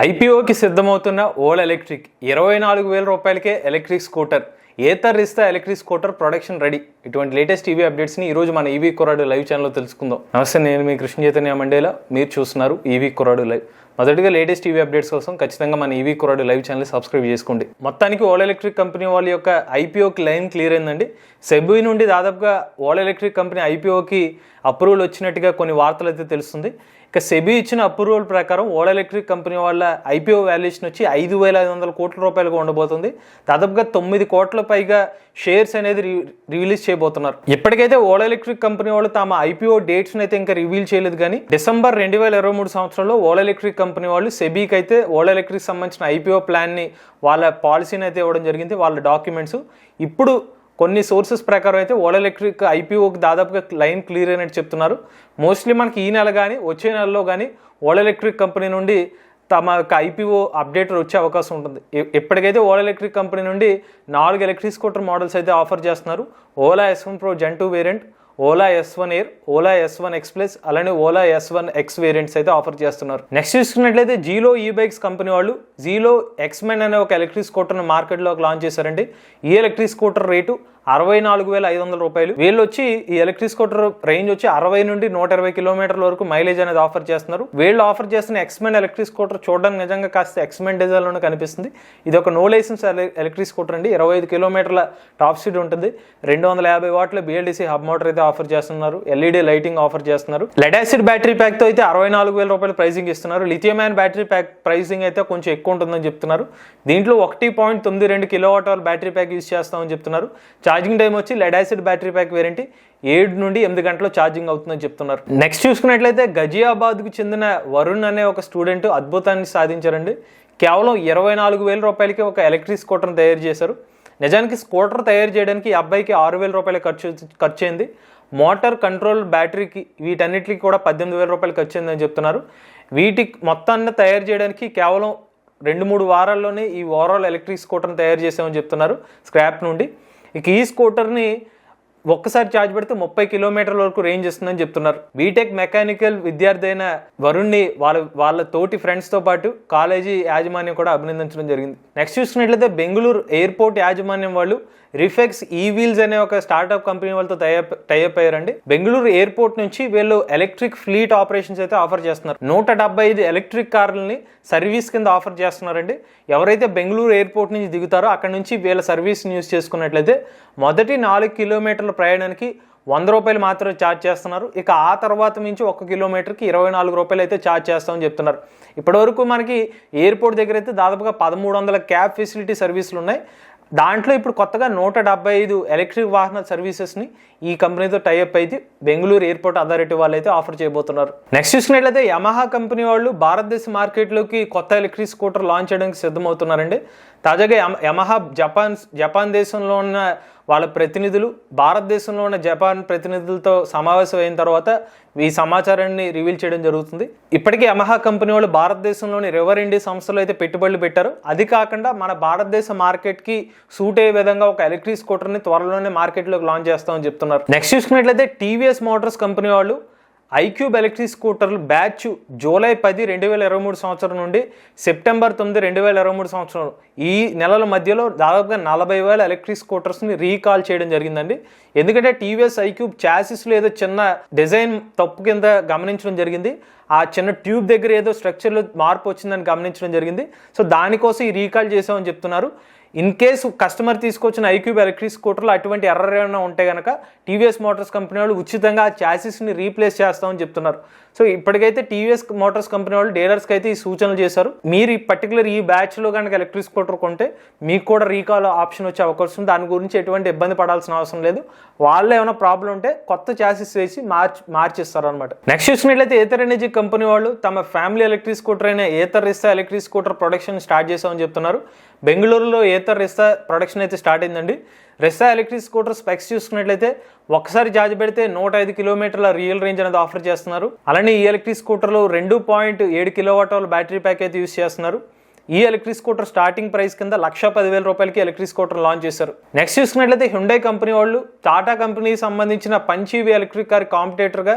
ఐపీఓకి సిద్ధమవుతున్న whole electric ఇరవై నాలుగు వేల రూపాయలకే electric scooter Ather Rizta electric scooter production ready. ఇటువంటి లేటెస్ట్ టీవీ అప్డేట్స్ని ఈరోజు మన ఈవీ కొరాడు లైవ్ ఛానల్లో తెలుసుకుందాం. నమస్తే నేను మీ కృష్ణ చైతన్య మండేలా. మీరు చూస్తున్నారు ఈవీ కొరాడు లైవ్. మొదటిగా లేటెస్ట్ టీవీ అప్డేట్స్ కోసం ఖచ్చితంగా మన ఈవీ కొరాడు లైవ్ ఛానల్ సబ్స్క్రైబ్ చేసుకోండి. మొత్తానికి ఓల్ ఎలక్ట్రిక్ కంపెనీ వాళ్ళ యొక్క ఐపీఓకి లైన్ క్లియర్ అయిందండి. సెబీ నుండి దాదాపుగా ఓల్ ఎలక్ట్రిక్ కంపెనీ ఐపీఓకి అప్రూవల్ వచ్చినట్టుగా కొన్ని వార్తలు అయితే తెలుస్తుంది. ఇక సెబీ ఇచ్చిన అప్రూవల్ ప్రకారం ఓలా ఎలక్ట్రిక్ కంపెనీ వాళ్ళ ఐపీఓ వాల్యుయేషన్ వచ్చి ఐదు వేల ఐదు వందల కోట్ల రూపాయలుగా ఉండబోతుంది. దాదాపుగా తొమ్మిది కోట్ల పైగా షేర్స్ అనేది రి- రిలీజ్ చేయబోతున్నారు. ఇప్పటికైతే ఓలా ఎలక్ట్రిక్ కంపెనీ వాళ్ళు తమ ఐపీఓ డేట్స్ అయితే ఇంకా రివీల్ చేయలేదు కానీ డిసెంబర్ రెండు వేల ఇరవై మూడు సంవత్సరంలో ఓలా ఎలక్ట్రిక్ కంపెనీ వాళ్ళు సెబీకి అయితే ఓలా ఎలక్ట్రిక్ సంబంధించిన ఐపీఓ ప్లాన్ని వాళ్ళ పాలసీని అయితే ఇవ్వడం జరిగింది వాళ్ళ డాక్యుమెంట్స్. ఇప్పుడు కొన్ని సోర్సెస్ ప్రకారం అయితే ఓలా ఎలక్ట్రిక్ ఐపీఓకి దాదాపుగా లైన్ క్లియర్ అయినట్టు చెప్తున్నారు. మోస్ట్లీ మనకి ఈ నెల కానీ వచ్చే నెలలో కానీ ఓలా ఎలక్ట్రిక్ కంపెనీ నుండి తమ యొక్క ఐపీఓ అప్డేటర్ వచ్చే అవకాశం ఉంటుంది. ఎప్పటికైతే ఓలా ఎలక్ట్రిక్ కంపెనీ నుండి నాలుగు ఎలక్ట్రిక్ స్కూటర్ మోడల్స్ అయితే ఆఫర్ చేస్తున్నారు Ola S one pro gen two variant Ola S one air Ola S one X plus అలానే Ola S one X variants అయితే ఆఫర్ చేస్తున్నారు. నెక్స్ట్ చూసుకున్నట్లయితే జీలో ఈ బైక్స్ కంపెనీ వాళ్ళు జీలో ఎక్స్మెన్ అనే ఒక ఎలక్ట్రిక్ స్కూటర్ను మార్కెట్లోకి లాంచ్ చేశారండి. ఈ ఎలక్ట్రిక్ స్కూటర్ రేటు అరవై నాలుగు వేల ఐదు వందల రూపాయలు. వీళ్ళు వచ్చి ఈ ఎలక్ట్రిక్ స్కూటర్ రేంజ్ వచ్చి అరవై నుండి నూట ఇరవై కిలోమీటర్ల వరకు మైలేజ్ అనేది ఆఫర్ చేస్తున్నారు. వీళ్ళు ఆఫర్ చేస్తున్న ఎక్స్మెన్ ఎలక్ట్రిక్ స్కూటర్ చూడడానికి నిజంగా కాస్త ఎక్స్మెన్ డిజైన్లోనే కనిపిస్తుంది. ఇది ఒక నో లైసెన్స్ ఎలక్ట్రిక్ స్కూటర్ అండి. ఇరవై ఐదు కిలోమీటర్ల టాప్ స్పీడ్ ఉంటుంది. రెండు వందల యాభై వాట్ల బిఎల్డిసి హబ్ మోటార్ అయితే ఆఫర్ చేస్తున్నారు. ఎల్ఈడి లైటింగ్ ఆఫర్ చేస్తున్నారు. లెడ్ యాసిడ్ బ్యాటరీ ప్యాక్తో అయితే అరవై నాలుగు వేల రూపాయలు ప్రైసింగ్ ఇస్తున్నారు. Lithium ion battery pack pricing అయితే కొంచెం ఎక్కువ ఉంటుందని చెప్తున్నారు. దీంట్లో ఒకటి పాయింట్ తొమ్మిది రెండు kilo watt battery pack use చేస్తామని చెప్తున్నారు. ఛార్జింగ్ టైం వచ్చి లెడ్ యాసిడ్ బ్యాటరీ ప్యాక్ వేరేంటి ఏడు నుండి ఎనిమిది గంటలు ఛార్జింగ్ అవుతుందని చెప్తున్నారు. నెక్స్ట్ చూసుకున్నట్లయితే గజియాబాద్కు చెందిన వరుణ్ అనే ఒక స్టూడెంట్ అద్భుతాన్ని సాధించారండి. కేవలం ఇరవై నాలుగు వేల రూపాయలకి ఒక ఎలక్ట్రిక్ స్కూటర్ని తయారు చేశారు. నిజానికి స్కూటర్ తయారు చేయడానికి ఈ అబ్బాయికి ఆరు వేల రూపాయలు ఖర్చు ఖర్చు అయింది మోటార్ కంట్రోల్ బ్యాటరీకి వీటన్నిటికి కూడా పద్దెనిమిది వేల రూపాయలు ఖర్చు అయిందని చెప్తున్నారు. వీటి మొత్తాన్ని తయారు చేయడానికి కేవలం రెండు మూడు వారాల్లోనే ఈ ఓవరాల్ ఎలక్ట్రిక్ స్కూటర్ని తయారు చేసామని చెప్తున్నారు స్క్రాప్ నుండి. ఇక ఈ స్కూటర్ని ఒక్కసారి ఛార్జ్ పెడితే ముప్పై కిలోమీటర్ల వరకు రేంజ్ ఇస్తుందని చెప్తున్నారు. బీటెక్ మెకానికల్ విద్యార్థి అయిన వరుణ్ని వాళ్ళ వాళ్ళ తోటి ఫ్రెండ్స్తో పాటు కాలేజీ యాజమాన్యం కూడా అభినందించడం జరిగింది. నెక్స్ట్ చూసుకున్నట్లయితే బెంగళూరు ఎయిర్పోర్ట్ యాజమాన్యం వాళ్ళు రిఫెక్స్ ఈ వీల్స్ అనే ఒక స్టార్ట్అప్ కంపెనీ వాళ్ళతో టైప్ టైప్ అయ్యారండి. బెంగళూరు ఎయిర్పోర్ట్ నుంచి వీళ్ళు ఎలక్ట్రిక్ ఫ్లీట్ ఆపరేషన్స్ అయితే ఆఫర్ చేస్తున్నారు. నూట డెబ్బై ఐదు ఎలక్ట్రిక్ కార్లని సర్వీస్ కింద ఆఫర్ చేస్తున్నారండి. ఎవరైతే బెంగళూరు ఎయిర్పోర్ట్ నుంచి దిగుతారో అక్కడ నుంచి వీళ్ళ సర్వీస్ని యూస్ చేసుకున్నట్లయితే మొదటి నాలుగు కిలోమీటర్ల ప్రయాణానికి వంద రూపాయలు మాత్రమే ఛార్జ్ చేస్తున్నారు. ఇక ఆ తర్వాత నుంచి ఒక కిలోమీటర్కి ఇరవై నాలుగు రూపాయలు అయితే ఛార్జ్ చేస్తామని చెప్తున్నారు. ఇప్పటివరకు మనకి ఎయిర్పోర్ట్ దగ్గర అయితే దాదాపుగా పదమూడు వందల క్యాబ్ ఫెసిలిటీ సర్వీసులు ఉన్నాయి. దాంట్లో ఇప్పుడు కొత్తగా నూట డెబ్బై ఐదు ఎలక్ట్రిక్ వాహన సర్వీసెస్ని ఈ కంపెనీతో టైఅప్ అయితే బెంగళూరు ఎయిర్పోర్ట్ అథారిటీ వాళ్ళు అయితే ఆఫర్ చేయబోతున్నారు. నెక్స్ట్ చూసినట్లయితే యమహా కంపెనీ వాళ్ళు భారతదేశ మార్కెట్లోకి కొత్త ఎలక్ట్రిక్ స్కూటర్ లాంచ్ చేయడానికి సిద్ధమవుతున్నారండి. తాజాగా యమహా జపాన్ జపాన్ దేశంలో ఉన్న వాళ్ళ ప్రతినిధులు భారతదేశంలో ఉన్న జపాన్ ప్రతినిధులతో సమావేశం అయిన తర్వాత ఈ సమాచారాన్ని రివీల్ చేయడం జరుగుతుంది. ఇప్పటికే యమహా కంపెనీ వాళ్ళు భారతదేశంలోని రివర్ ఇండియా సంస్థలో అయితే పెట్టుబడులు పెట్టారు. అది కాకుండా మన భారతదేశ మార్కెట్కి సూట్ అయ్యే విధంగా ఒక ఎలక్ట్రిక్ స్కూటర్ని త్వరలోనే మార్కెట్లోకి లాంచ్ చేస్తామని చెప్తున్నారు. నెక్స్ట్ చూసుకున్నట్లయితే టీవీఎస్ మోటార్స్ కంపెనీ వాళ్ళు ఐక్యూబ్ ఎలక్ట్రిక్ స్కూటర్లు బ్యాచ్ జూలై పది రెండు వేల ఇరవై మూడు సంవత్సరం నుండి సెప్టెంబర్ తొమ్మిది రెండు వేల ఇరవై మూడు సంవత్సరం ఈ నెలల మధ్యలో దాదాపుగా నలభై వేల ఎలక్ట్రిక్ స్కూటర్స్ని రీకాల్ చేయడం జరిగిందండి. ఎందుకంటే టీవీఎస్ ఐక్యూబ్ చాసిస్లో ఏదో చిన్న డిజైన్ తప్పు కింద గమనించడం జరిగింది. ఆ చిన్న ట్యూబ్ దగ్గర ఏదో స్ట్రక్చర్లో మార్పు వచ్చిందని గమనించడం జరిగింది. సో దానికోసం ఈ రీకాల్ చేసామని చెప్తున్నారు. ఇన్ కేసు కస్టమర్ తీసుకొచ్చిన ఐక్యూబ్ ఎలక్ట్రిక్ స్కూటర్లో అటువంటి ఎర్రర్ ఏమైనా ఉంటే కనుక టీవీఎస్ మోటార్స్ కంపెనీ వాళ్ళు ఉచితంగా ఆ ఛాసిస్ని రీప్లేస్ చేస్తామని చెప్తున్నారు. సో ఇప్పటికైతే టీవీఎస్ మోటార్స్ కంపెనీ వాళ్ళు డీలర్స్కి అయితే ఈ సూచనలు చేశారు. మీరు ఈ పర్టికులర్ ఈ బ్యాచ్లో కనుక ఎలక్ట్రిక్ స్కూటర్ కొంటే మీకు కూడా రీకాల్ ఆప్షన్ వచ్చే అవకాశం ఉంది. దాని గురించి ఎటువంటి ఇబ్బంది పడాల్సిన అవసరం లేదు. వాళ్ళు ఏమైనా ప్రాబ్లం ఉంటే కొత్త చాసెస్ వేసి మార్చి మార్చిస్తారు అనమాట నెక్స్ట్ చూసినట్లయితే ఏతర్ ఎనర్జీ కంపెనీ వాళ్ళు తమ ఫ్యామిలీ ఎలక్ట్రిక్ స్కూటర్ అయిన Ather Rizta electric scooter production start చేసామని చెప్తున్నారు. బెంగళూరులో ఏతర్ రిస్తా ప్రొడక్షన్ అయితే స్టార్ట్ అయిందండి. రెస్సా ఎలక్ట్రిక్ స్కూటర్ స్పెక్స్ చూసుకున్నట్లయితే ఒకసారి ఛార్జ్ పెడితే నూట ఐదు కిలోమీటర్ల రియల్ రేంజ్ అనేది ఆఫర్ చేస్తున్నారు. అలానే ఈ ఎలక్ట్రిక్ స్కూటర్లో రెండు పాయింట్ ఏడు కిలోవాట్ బ్యాటరీ ప్యాక్ అయితే యూస్ చేస్తున్నారు. ఈ ఎలక్ట్రిక్ స్కూటర్ స్టార్టింగ్ ప్రైస్ కింద లక్ష పదివేల రూపాయలకి ఎలక్ట్రిక్ స్కూటర్ లాంచ్ చేశారు. నెక్స్ట్ చూసుకున్నట్లయితే హ్యుండై కంపెనీ వాళ్ళు టాటా కంపెనీకి సంబంధించిన పంచ్ ఈవీ ఎలక్ట్రిక్ కార్ కాంపిటేటర్గా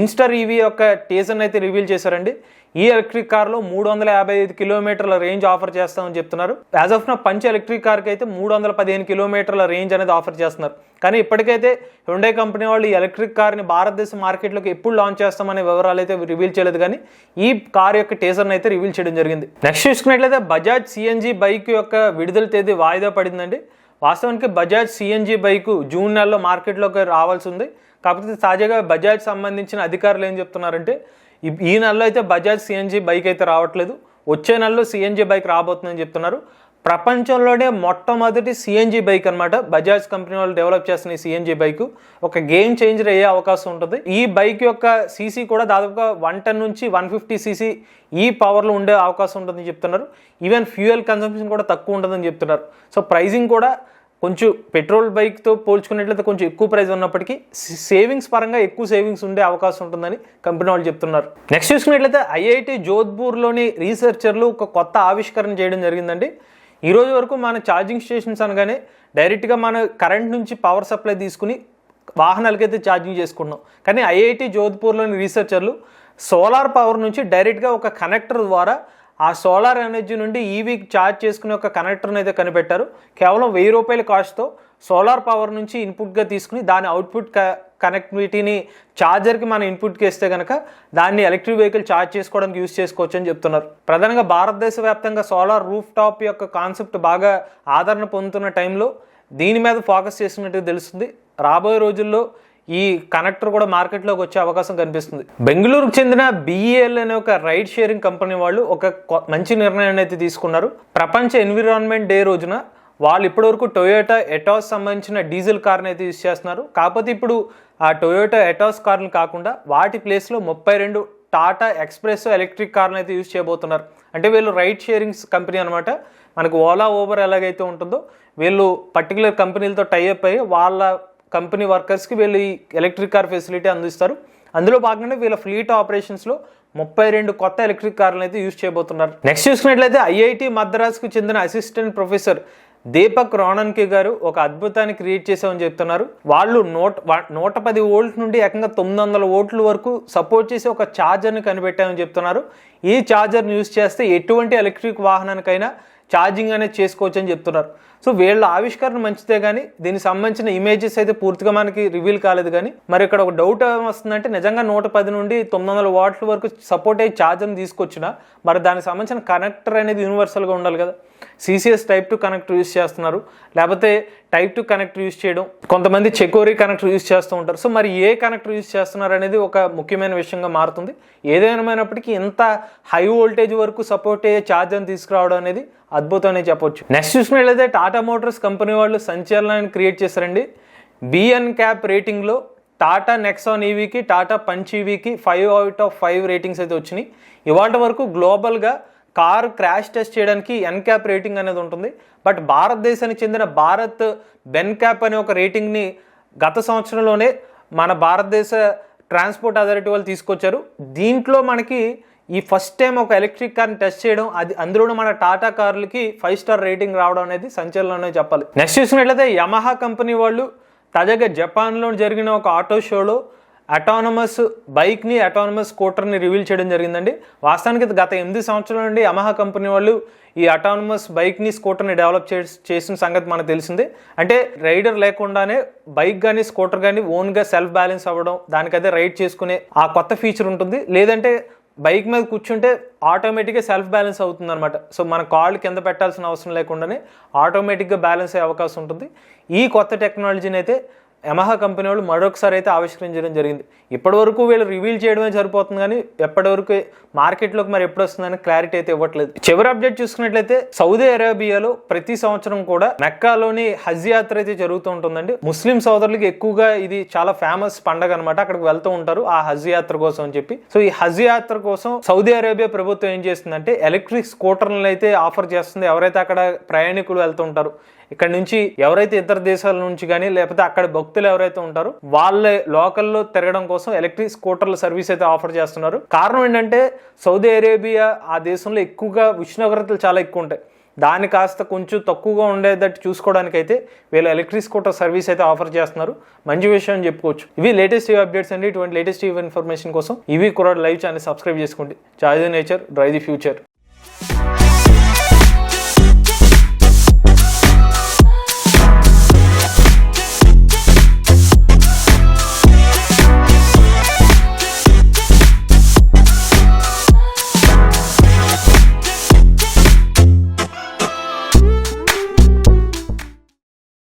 ఇన్స్టర్ ఈవీ యొక్క టీజన్ అయితే రివీల్ చేశారండి. ఈ ఎలక్ట్రిక్ కార్లో మూడు వందల యాభై ఐదు కిలోమీటర్ల రేంజ్ ఆఫర్ చేస్తామని చెప్తున్నారు. As of now punch electric కార్కి అయితే మూడు వందల పదిహేను కిలోమీటర్ల రేంజ్ అనేది ఆఫర్ చేస్తున్నారు. కానీ ఇప్పటికైతే హుండే కంపెనీ వాళ్ళు ఈ ఎలక్ట్రిక్ కార్ని భారతదేశ మార్కెట్లోకి ఎప్పుడు లాంచ్ చేస్తామనే వివరాలు అయితే రివీల్ చేయలేదు. కానీ ఈ కార్ యొక్క టేజర్ని అయితే రివీల్ చేయడం జరిగింది. నెక్స్ట్ చూసుకున్నట్లయితే బజాజ్ సిఎన్జి బైక్ యొక్క విడుదల తేదీ వాయిదా పడిందండి. వాస్తవానికి బజాజ్ సిఎన్జి బైక్ జూన్ నెలలో మార్కెట్లోకి రావాల్సి ఉంది. కాకపోతే తాజాగా బజాజ్ సంబంధించిన అధికారులు ఏం చెప్తున్నారంటే ఈ- నెలలో అయితే బజాజ్ సిఎన్జి బైక్ అయితే రావట్లేదు. వచ్చే నెలలో సిఎన్జి బైక్ రాబోతుందని చెప్తున్నారు. ప్రపంచంలోనే మొట్టమొదటి సిఎన్జి బైక్ అన్నమాట. బజాజ్ కంపెనీ వాళ్ళు డెవలప్ చేస్తున్న ఈ సిఎన్జి బైక్ ఒక గేమ్ చేంజర్ అయ్యే అవకాశం ఉంటుంది. ఈ బైక్ యొక్క సీసీ కూడా దాదాపుగా వన్ టెన్ నుంచి వన్ ఫిఫ్టీ సీసీ ఈ పవర్లో ఉండే అవకాశం ఉంటుందని చెప్తున్నారు. ఈవెన్ ఫ్యూయల్ కన్సంప్షన్ కూడా తక్కువ ఉంటుందని చెప్తున్నారు. సో ప్రైజింగ్ కూడా కొంచెం పెట్రోల్ బైక్తో పోల్చుకున్నట్లయితే కొంచెం ఎక్కువ ప్రైస్ ఉన్నప్పటికీ సేవింగ్స్ పరంగా ఎక్కువ సేవింగ్స్ ఉండే అవకాశం ఉంటుందని కంపెనీ వాళ్ళు చెప్తున్నారు. నెక్స్ట్ చూసుకున్నట్లయితే ఐఐటి జోధ్పూర్లోని రీసెర్చర్లు ఒక కొత్త ఆవిష్కరణ చేయడం జరిగిందండి. ఈ రోజు వరకు మన ఛార్జింగ్ స్టేషన్స్ అనగానే డైరెక్ట్గా మన కరెంట్ నుంచి పవర్ సప్లై తీసుకుని వాహనాలకైతే ఛార్జింగ్ చేసుకున్నాం. కానీ ఐఐటి జోధ్పూర్లోని రీసెర్చర్లు సోలార్ పవర్ నుంచి డైరెక్ట్గా ఒక కనెక్టర్ ద్వారా ఆ సోలార్ ఎనర్జీ నుండి ఈవీ ఛార్జ్ చేసుకునే ఒక కనెక్టర్ని అయితే కనిపెట్టారు. కేవలం వెయ్యి రూపాయల కాస్ట్తో సోలార్ పవర్ నుంచి ఇన్పుట్గా తీసుకుని దాని అవుట్పుట్ క కనెక్టివిటీని ఛార్జర్కి మనం ఇన్పుట్కి ఇస్తే కనుక దాన్ని ఎలక్ట్రిక్ వెహికల్ ఛార్జ్ చేసుకోవడానికి యూస్ చేసుకోవచ్చు అని చెప్తున్నారు. ప్రధానంగా భారతదేశ వ్యాప్తంగా సోలార్ రూఫ్ టాప్ యొక్క కాన్సెప్ట్ బాగా ఆదరణ పొందుతున్న టైంలో దీని మీద ఫోకస్ చేసినట్టు తెలుస్తుంది. రాబోయే రోజుల్లో ఈ కనెక్టర్ కూడా మార్కెట్లోకి వచ్చే అవకాశం కనిపిస్తుంది. బెంగళూరుకు చెందిన బిఈఎల్ అనే ఒక రైడ్ షేరింగ్ కంపెనీ వాళ్ళు ఒక మంచి నిర్ణయాన్ని అయితే తీసుకున్నారు. ప్రపంచ ఎన్విరాన్మెంట్ డే రోజున వాళ్ళు ఇప్పటివరకు టొయోటా ఎటాస్ సంబంధించిన డీజిల్ కార్ని అయితే యూజ్ చేస్తున్నారు. కాకపోతే ఇప్పుడు ఆ టొయోటా ఎటాస్ కార్లు కాకుండా వాటి ప్లేస్లో ముప్పై రెండు టాటా ఎక్స్ప్రెస్ ఎలక్ట్రిక్ కార్ని అయితే యూస్ చేయబోతున్నారు. అంటే వీళ్ళు రైడ్ షేరింగ్స్ కంపెనీ అనమాట మనకు ఓలా ఓబర్ ఎలాగైతే ఉంటుందో వీళ్ళు పర్టికులర్ కంపెనీలతో టైఅప్ అయ్యి వాళ్ళ కంపెనీ వర్కర్స్కి వీళ్ళు ఈ ఎలక్ట్రిక్ కార్ ఫెసిలిటీ అందిస్తారు. అందులో భాగంగానే వీళ్ళ ఫ్లీట్ ఆపరేషన్స్లో ముప్పై రెండు కొత్త ఎలక్ట్రిక్ కార్లను అయితే యూజ్ చేయబోతున్నారు. నెక్స్ట్ చూసుకున్నట్లయితే ఐఐటి మద్రాస్కు చెందిన అసిస్టెంట్ ప్రొఫెసర్ దీపక్ రోణన్కి గారు ఒక అద్భుతాన్ని క్రియేట్ చేసామని చెప్తున్నారు. వాళ్ళు నూట నూట పది వోల్ట్ నుండి ఏకంగా తొమ్మిది వందల వోల్ట్ల వరకు సపోర్ట్ చేసి ఒక ఛార్జర్ని కనిపెట్టామని చెప్తున్నారు. ఈ ఛార్జర్ని యూజ్ చేస్తే ఎటువంటి ఎలక్ట్రిక్ వాహనానికైనా ఛార్జింగ్ అనేది చేసుకోవచ్చు అని చెప్తున్నారు. సో వీళ్ళ ఆవిష్కరణ మంచిదే కానీ దీనికి సంబంధించిన ఇమేజెస్ అయితే పూర్తిగా మనకి రివీల్ కాలేదు కానీ మరి ఇక్కడ ఒక డౌట్ వస్తుందంటే నిజంగా నూట పది నుండి తొమ్మిది వందల వాట్ల వరకు సపోర్ట్ అయ్యి ఛార్జర్ని తీసుకొచ్చినా మరి దానికి సంబంధించిన కనెక్టర్ అనేది యూనివర్సల్గా ఉండాలి కదా. CCS type two connector use చేస్తున్నారు. లేకపోతే టైప్ టు కనెక్టర్ యూస్ చేయడం కొంతమంది చెకోరీ కనెక్టర్ యూస్ చేస్తూ ఉంటారు. సో మరి ఏ కనెక్టర్ యూస్ చేస్తున్నారు అనేది ఒక ముఖ్యమైన విషయంగా మారుతుంది. ఏదేమైనప్పటికీ ఇంత హై వోల్టేజ్ వరకు సపోర్ట్ అయ్యే ఛార్జర్ని తీసుకురావడం అనేది అద్భుతం అనేది చెప్పొచ్చు. నెక్స్ట్ చూసినట్లయితే టాటా మోటార్స్ కంపెనీ వాళ్ళు సంచలనాన్ని క్రియేట్ చేశారండి. బిఎన్ క్యాప్ రేటింగ్లో టాటా నెక్సాన్ ఈవీకి Tata punch ఈవీకి five out of five ratings అయితే వచ్చినాయి. ఇవాళ వరకు గ్లోబల్గా కార్ క్రాష్ టెస్ట్ చేయడానికి ఎన్ క్యాప్ రేటింగ్ అనేది ఉంటుంది. బట్ భారతదేశానికి చెందిన భారత్ బెన్ క్యాప్ అనే ఒక రేటింగ్ని గత సంవత్సరంలోనే మన భారతదేశ ట్రాన్స్పోర్ట్ అథారిటీ వాళ్ళు తీసుకొచ్చారు. దీంట్లో మనకి ఈ ఫస్ట్ టైం ఒక ఎలక్ట్రిక్ కార్ని టెస్ట్ చేయడం అది అందులోనూ మన టాటా కార్లకి ఫైవ్ స్టార్ రేటింగ్ రావడం అనేది సంచలనమే చెప్పాలి. నెక్స్ట్ చూసినట్లయితే యమహా కంపెనీ వాళ్ళు తాజాగా జపాన్లో జరిగిన ఒక ఆటో షోలో అటానమస్ బైక్ని అటానమస్ స్కూటర్ని రివీల్ చేయడం జరిగిందండి. వాస్తవానికి గత ఎనిమిది సంవత్సరాల నుండి యమహా కంపెనీ వాళ్ళు ఈ అటానమస్ బైక్ని స్కూటర్ని డెవలప్ చే చేసిన సంగతి మనకు తెలిసిందే. అంటే రైడర్ లేకుండానే బైక్ కానీ స్కూటర్ కానీ ఓన్గా సెల్ఫ్ బ్యాలెన్స్ అవ్వడం దానికైతే రైడ్ చేసుకునే ఆ కొత్త ఫీచర్ ఉంటుంది. లేదంటే బైక్ మీద కూర్చుంటే ఆటోమేటిక్గా సెల్ఫ్ బ్యాలెన్స్ అవుతుంది అనమాట సో మన కాళ్ళు కింద పెట్టాల్సిన అవసరం లేకుండానే ఆటోమేటిక్గా బ్యాలెన్స్ అయ్యే అవకాశం ఉంటుంది. ఈ కొత్త టెక్నాలజీని అయితే యమహా కంపెనీ వాళ్ళు మరొకసారి అయితే ఆవిష్కరించడం జరిగింది. ఇప్పటివరకు వీళ్ళు రివీల్ చేయడమే సరిపోతుంది కానీ ఎప్పటివరకు మార్కెట్లోకి మరి ఎప్పుడు వస్తుందని క్లారిటీ అయితే ఇవ్వట్లేదు. చివరి అప్డేట్ చూసుకున్నట్లయితే సౌదీ అరేబియాలో ప్రతి సంవత్సరం కూడా మెక్కాలోని హజ్ యాత్ర అయితే జరుగుతూ ఉంటుందండి. ముస్లిం సోదరులకి ఎక్కువగా ఇది చాలా ఫేమస్ పండగ అనమాట అక్కడికి వెళ్తూ ఉంటారు ఆ హజ్ యాత్ర కోసం అని చెప్పి. సో ఈ హజ్ యాత్ర కోసం సౌదీ అరేబియా ప్రభుత్వం ఏం చేస్తుందంటే ఎలక్ట్రిక్ స్కూటర్లను అయితే ఆఫర్ చేస్తుంది. ఎవరైతే అక్కడ ప్రయాణికులు వెళ్తూ ఉంటారు ఇక్కడ నుంచి ఎవరైతే ఇతర దేశాల నుంచి కానీ లేకపోతే అక్కడ భక్తులు ఎవరైతే ఉంటారో వాళ్ళ లోకల్లో తిరగడం కోసం ఎలక్ట్రిక్ స్కూటర్ల సర్వీస్ అయితే ఆఫర్ చేస్తున్నారు. కారణం ఏంటంటే సౌదీ అరేబియా ఆ దేశంలో ఎక్కువగా ఉష్ణోగ్రతలు చాలా ఎక్కువ ఉంటాయి. దాన్ని కాస్త కొంచెం తక్కువగా ఉండేటట్టు చూసుకోవడానికైతే వీళ్ళు ఎలక్ట్రిక్ స్కూటర్ సర్వీస్ అయితే ఆఫర్ చేస్తున్నారు. మంచి విషయం అని చెప్పుకోవచ్చు. ఇవి లేటెస్ట్ టీవీ అప్డేట్స్ అండి. ఇటువంటి లేటెస్ట్ టీవీ ఇన్ఫర్మేషన్ కోసం ఇవి కూడా లైవ్ ఛానల్ సబ్స్క్రైబ్ చేసుకోండి. చాయ్ the nature drive the future